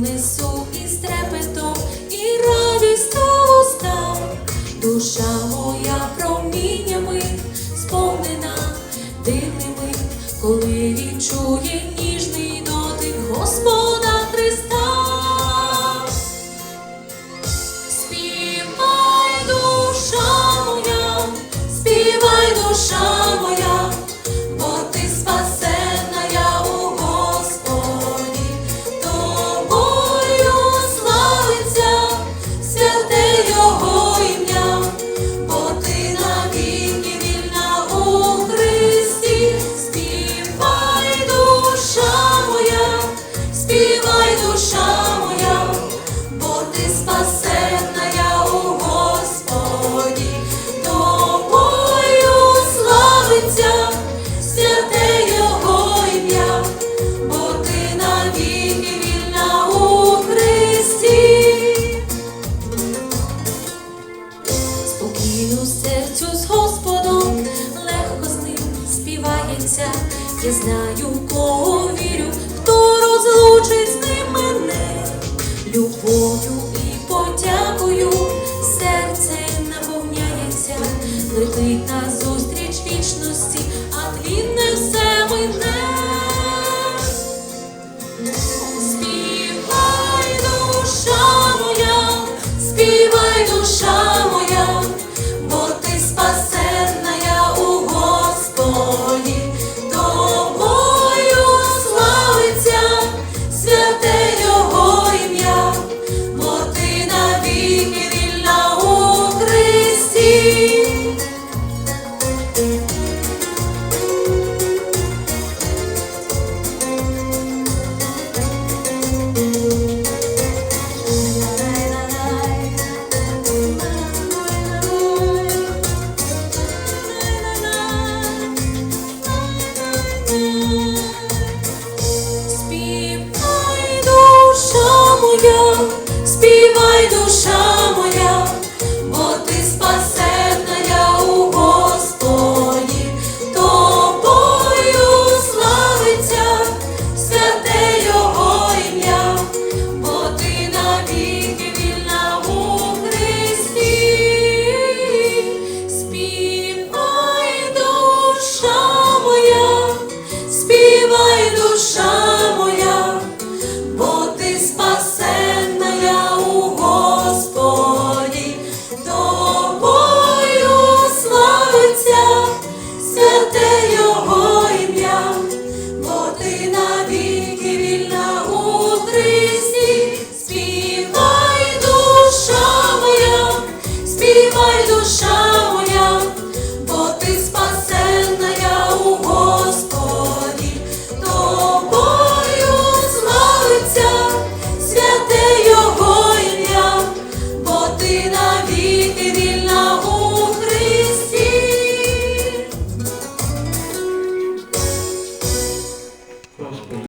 несу із трепетом і радість у душа моя проміннями сповнена дивними, коли відчує. серця, я знаю, в кого вірю, хто розлучить з ним мене, любов'ю і подякою, серце наповняється, летить назустріч вічності, а твій не все мине.